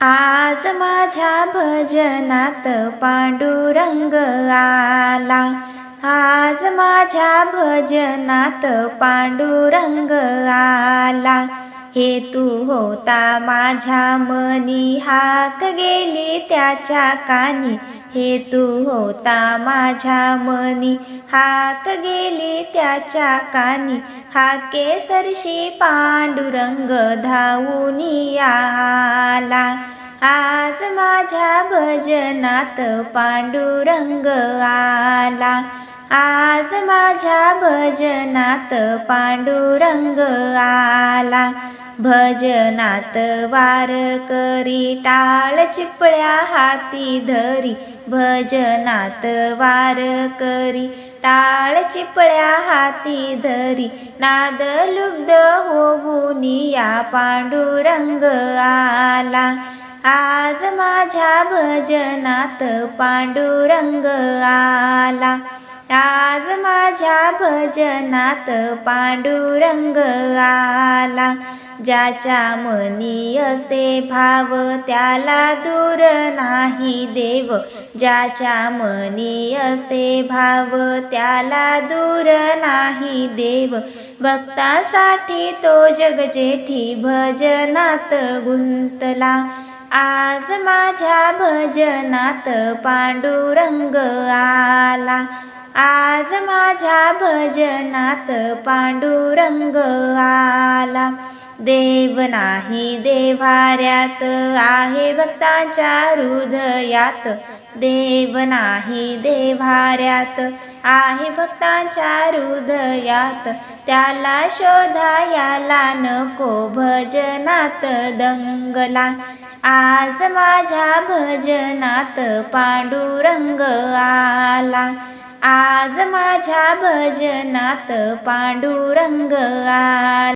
आज माझ्या भजनात पांडुरंग आला. आज माझ्या भजनात पांडुरंग आला. हे तू होता माझ्या मनी हाक गेली त्याच्या कानी. हे तू होता माझ्या मनी हाक गेली त्याच्या कानी. हा केसरशी पांडुरंग धावून आला आज माझ्या भजनात पांडुरंग आला. आज माझ्या भजनात पांडुरंग आला. भजनात वार करी टाळ चिपळ्या हाती धरी. भजनात वार करी टाळ चिपळ्या हाती धरी. नाद लुब्ध होऊन या पांडुरंग आला. आज माझ्या भजनात पांडुरंग आला. आज माझ्या भजनात पांडुरंग आला ज्याच्या मनी असे भाव त्याला दूर नाही देव ज्याच्या मनी असे भाव त्याला दूर नाही देव. भक्तासाठी तो जगजेठी भजनात गुंतला आज माझ्या भजनात पांडुरंग आला. आज माझ्या भजनात पांडुरंग आला. देव नाही देवाऱ्यात आहे भक्तांच्या हृदयात. देव नाही देवाऱ्यात आहे भक्तांच्या हृदयात. त्याला शोधायाला नको भजनात दंगला. आज माझ्या भजनात पांडुरंग आला. आज माझ्या भजनात पांडुरंग आला.